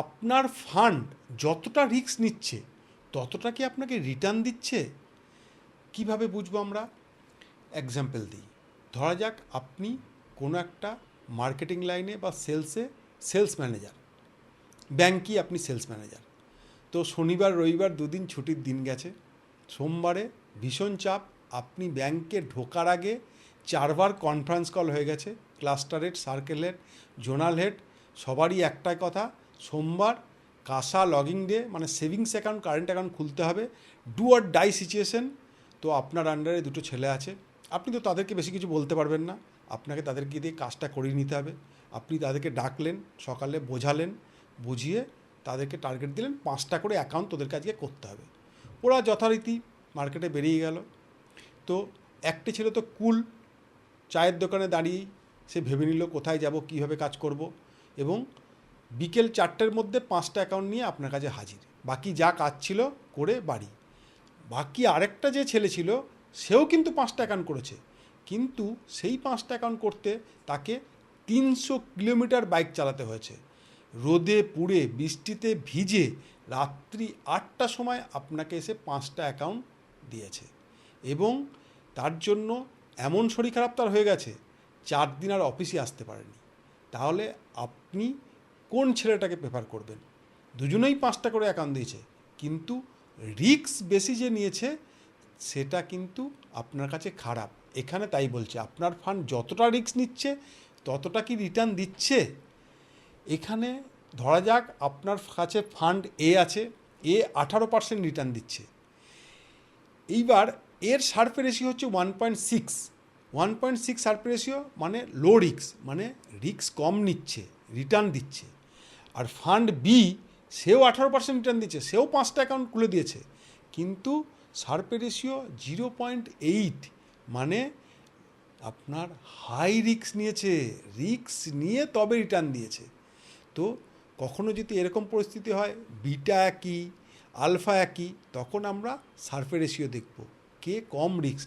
আপনার ফান্ড যতটা রিস্ক নিচ্ছে, ততটা কি আপনাকে রিটার্ন দিচ্ছে? কীভাবে বুঝব আমরা? এক্সাম্পল দিই। ধরা যাক আপনি কোনো একটা মার্কেটিং লাইনে বা সেলসে সেলস ম্যানেজার ব্যাংকই আপনি সেলস ম্যানেজার তো শনিবার, রবিবার দুদিন ছুটির দিন গেছে। সোমবারে ভীষণ চাপ। আপনি ব্যাংকে ঢোকার আগে চারবার কনফারেন্স কল হয়ে গেছে। Cluster head circle head zonal head সবারই একটাই কথা। সোমবার কাসা লগিং ডে মানে সেভিংস অ্যাকাউন্ট কারেন্ট অ্যাকাউন্ট খুলতে হবে। ডু আর ডাই সিচুয়েশন তো আপনার আন্ডারে দুটো ছেলে আছে। আপনি তো তাদেরকে বেশি কিছু বলতে পারবেন না। আপনাকে তাদেরকে দিয়ে কাজটা করিয়ে নিতে হবে। আপনি তাদেরকে ডাকলেন, সকালে বোঝালেন, বুঝিয়ে তাদেরকে টার্গেট দিলেন, পাঁচটা করে অ্যাকাউন্ট তোদেরকে আজকে করতে হবে। ওরা যথারীতি মার্কেটে বেরিয়ে গেল। তো একটি ছিল তো কুল, চায়ের দোকানে দাঁড়িয়ে সে ভেবে নিল কোথায় যাব, কীভাবে কাজ করব। এবং বিকেল চারটের মধ্যে পাঁচটা অ্যাকাউন্ট নিয়ে আপনার কাছে হাজির। বাকি যা কাজ ছিল করে বাড়ি। বাকি আরেকটা যে ছেলে ছিল, সেও কিন্তু পাঁচটা অ্যাকাউন্ট করেছে। কিন্তু সেই পাঁচটা অ্যাকাউন্ট করতে তাকে তিনশো কিলোমিটার বাইক চালাতে হয়েছে। রোদে, পুড়ে, বৃষ্টিতে ভিজে রাত্রি আটটার সময় আপনাকে এসে পাঁচটা অ্যাকাউন্ট দিয়েছে। এবং তার জন্য এমন শরীর খারাপ তার হয়ে গেছে, চার দিন আর অফিসে আসতে পারেনি তাহলে আপনি কোন ছেলেটাকে প্রেফার করবেন? দুজনেই পাঁচটা করে অ্যাকাউন্ট দিয়েছে। কিন্তু রিক্স বেশি যে নিয়েছে, সেটা কিন্তু আপনার কাছে খারাপ। এখানে তাই বলছে, আপনার ফান্ড যতটা রিস্ক নিচ্ছে, ততটা কি রিটার্ন দিচ্ছে? এখানে ধরা যাক, আপনার কাছে ফান্ড এ আছে এ আঠারো পার্সেন্ট রিটার্ন দিচ্ছে। এইবার এর সার্ফে রেশিও হচ্ছে one point six one point six Sharpe ratio মানে লো রিক্স মানে রিক্স কম নিচ্ছে রিটার্ন দিচ্ছে। আর ফান্ড বি সেও আঠারো পার্সেন্ট রিটার্ন দিচ্ছে, সেও পাঁচটা অ্যাকাউন্ট খুলে দিয়েছে। কিন্তু Sharpe ratio zero point eight মানে আপনার হাই রিক্স নিয়েছে রিক্স নিয়ে তবে রিটার্ন দিয়েছে। তো কখনো যদি এরকম পরিস্থিতি হয় বিটা একই আলফা একই, তখন আমরা সার্ফে রেশিও দেখব। কে কম রিক্স